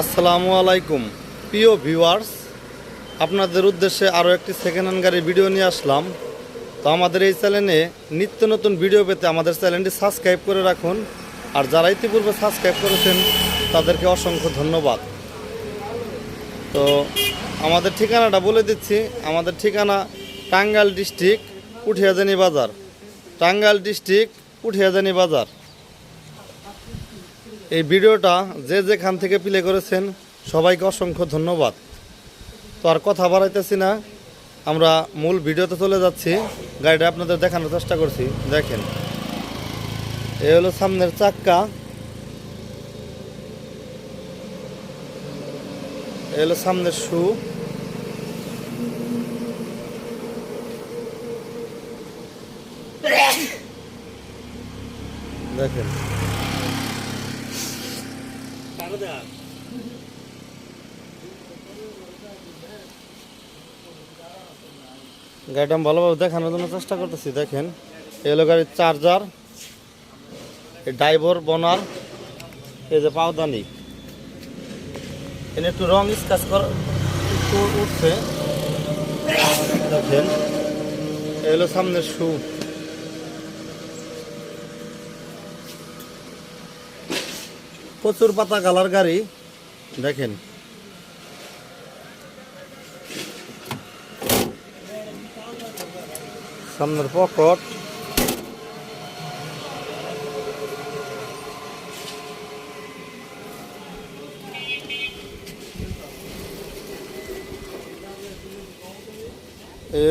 আসসালামু আলাইকুম। প্রিয় ভিউয়ার্স, আপনাদের উদ্দেশ্যে আরও একটি সেকেন্ড হ্যান্ড গাড়ির ভিডিও নিয়ে আসলাম। তো আমাদের এই চ্যানেলে নিত্য নতুন ভিডিও পেতে আমাদের চ্যানেলটি সাবস্ক্রাইব করে রাখুন। আর যারা ইতিপূর্বে সাবস্ক্রাইব করেছেন, তাদেরকে অসংখ্য ধন্যবাদ। তো আমাদের ঠিকানাটা বলে দিচ্ছি। আমাদের ঠিকানা টাঙ্গাইল ডিস্ট্রিক্ট উঠিয়াজানি বাজার। টাঙ্গাইল ডিস্ট্রিক্ট উঠিয়াজানি বাজার। এই ভিডিওটা যে যেখান থেকে প্লে করেছেন, সবাইকে অসংখ্য ধন্যবাদ। তো আর কথা বাড়াইতেছি না, আমরা মূল ভিডিওতে চলে যাচ্ছি। গাড়িটা আপনাদের দেখানোর চেষ্টা করছি, দেখেন। এ হলো সামনের চাক্কা। এ হলো সামনের শু। দেখেন। গাড়িটা আমি ভালোভাবে দেখানোর জন্য চেষ্টা করতেছি, দেখেন। এই হলো গাড়ির চার্জার ড্রাইভার বনার এই যে পাওদানি। এনে একটু রং স্কাচ কর উঠছে। দেখেন, এই হলো সামনের শু প্রচুর পাতা কালার গাড়ি। দেখেন। সামনের পকট।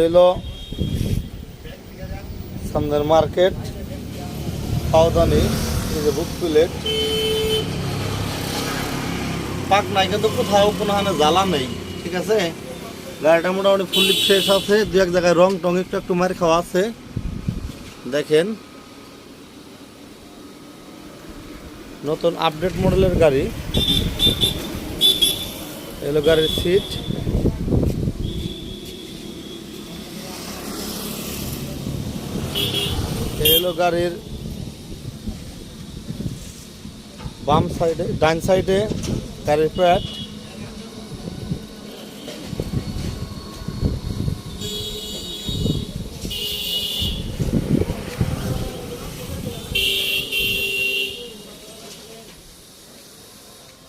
এলো সামনের মার্কেট। পাওদানি এই বুক প্লেট। পাক নাই, কিন্তু কোথাও কোনো হানে জ্বালা নেই, ঠিক আছে? গাড়িটা মোটামুটি ফুললি ফ্রেশ আছে, দু এক জায়গায় রং টং একটু একটু মার খাওয়া আছে। দেখেন। নতুন আপডেট মডেলের গাড়ি। এলো গাড়ির সিট এলো গাড়ির বাম সাইডে, ডান সাইডে গাড়ির প্যাট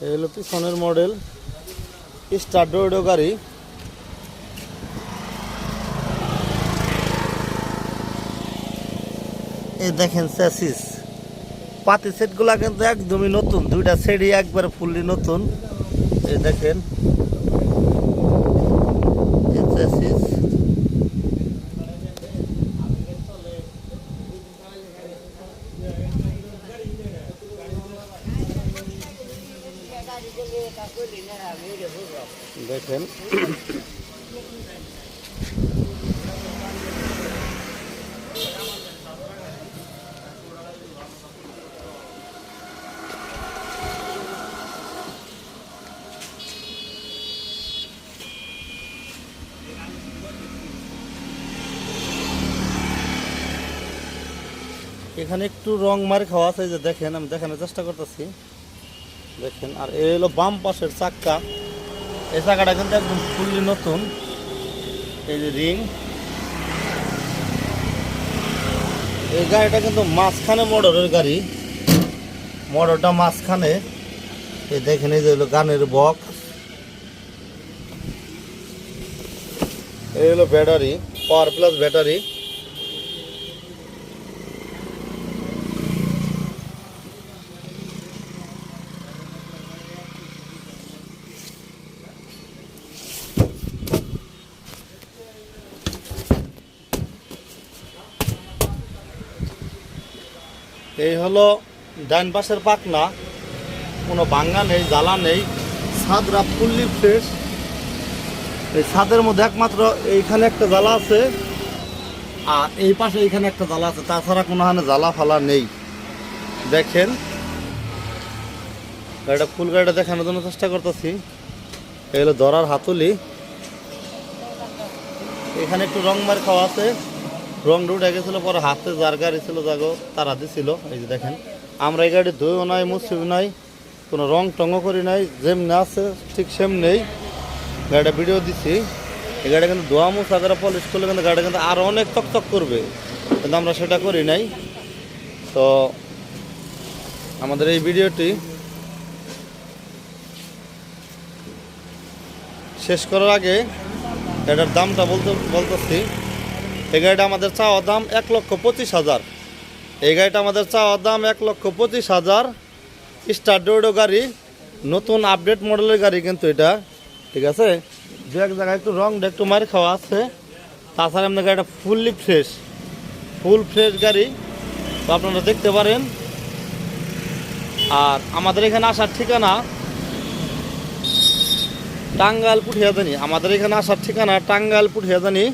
এই হলো পিছনের মডেল স্টার্ডো গাড়ি। এই দেখেন স্যাসিস পাতি সেটগুলা কিন্তু একদমই নতুন। দুইটা সেটই একবার ফুললি নতুন। এই দেখেন। দেখেন। এখানে একটু রং মার খাওয়া আছে যে দেখেন, আমি দেখানোর চেষ্টা করতেছি। দেখেন, আর এই হলো বাম পাশের চাক্কা। এই চাকাটা কিন্তু একদম ফুললি নতুন। এই যে রিং। এই গাড়িটা কিন্তু মাঝখানে মোটরের গাড়ি। মোটরটা মাঝখানে। এই দেখেন, এই যে হলো গানের বক্স। এই হলো ব্যাটারি, পাওয়ার প্লাস ব্যাটারি। এই হলো ডান পাশের পাকনা কোনো ভাঙ্গা নেই, জ্বালা নেই। ছাদরা ফুললি ফ্রেশ এই ছাদের মধ্যে একমাত্র এইখানে একটা জ্বালা আছে। আর এই পাশে এইখানে একটা জ্বালা আছে। তাছাড়া কোনো হানে জ্বালা ফালা নেই। দেখেন। গাড়িটা ফুল গাড়িটা দেখানোর জন্য চেষ্টা করতেছি। এই হলো দরার হাতুলি। এখানে একটু রং মার খাওয়া আছে। রং উঠে গেছিল, পরে হাতে যার গাড়ি ছিল, যাগো, তারা দিছিল। এই যে দেখেন, আমরা এই গাড়ি ধুয়েও নাই, মুছিও নাই, কোনো রং টঙও করি নাই, যেমনি আছে, ঠিক সেমনেই গাড়িটা ভিডিও দিছি। এই গাড়িটা কিন্তু ধোয়া মোছা করে পলিশ করলে কিন্তু গাড়িটা কিন্তু আরও অনেক চকচক করবে, কিন্তু আমরা সেটা করি নাই। তো আমাদের এই ভিডিওটি শেষ করার আগে এটার দামটা বলতে বলতেছি। এই গাড়িটা আমাদের চাওয়া দাম এক লক্ষ পঁচিশ হাজার। এই গাড়িটা আমাদের চাওয়া দাম এক লক্ষ পঁচিশ হাজার। স্টার ডোডো গাড়ি, নতুন আপডেট মডেলের গাড়ি কিন্তু এটা, ঠিক আছে? দু এক জায়গায় একটু রং একটু মার খাওয়া আছে। তাছাড়া আপনার গাড়িটা ফুললি ফ্রেশ ফুল ফ্রেশ গাড়ি। তো আপনারা দেখতে পারেন। আর আমাদের এখানে আসার ঠিকানা টাঙ্গাইল পুঠিয়াদানি আমাদের এখানে আসার ঠিকানা টাঙ্গাইল পুঠিয়াদানি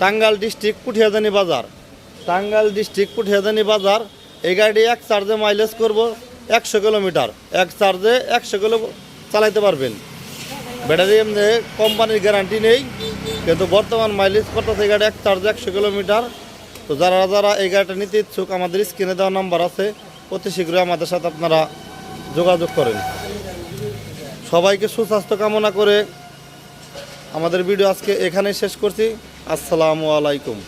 টাঙ্গাইল ডিস্ট্রিক্ট পুঠিয়াদানি বাজার। টাঙ্গাইল ডিস্ট্রিক্ট পুঠিয়াদানি বাজার, এই গাড়ি এক চার্জে মাইলেজ করব একশো কিলোমিটার। এক চার্জে একশো কিলো চালাইতে পারবেন। ব্যাটারি এমনি কোম্পানির গ্যারান্টি নেই, কিন্তু বর্তমান মাইলেজ করতেছে এই গাড়ি এক চার্জে একশো কিলোমিটার। তো যারা যারা এই গাড়িটা নিতে ইচ্ছুক, আমাদের স্ক্রিনে দেওয়া নাম্বার আছে, অতি শীঘ্রই আমাদের সাথে আপনারা যোগাযোগ করেন। সবাইকে সুস্বাস্থ্য কামনা করে আমাদের ভিডিও আজকে এখানেই শেষ করছি। আসসালামু আলাইকুম।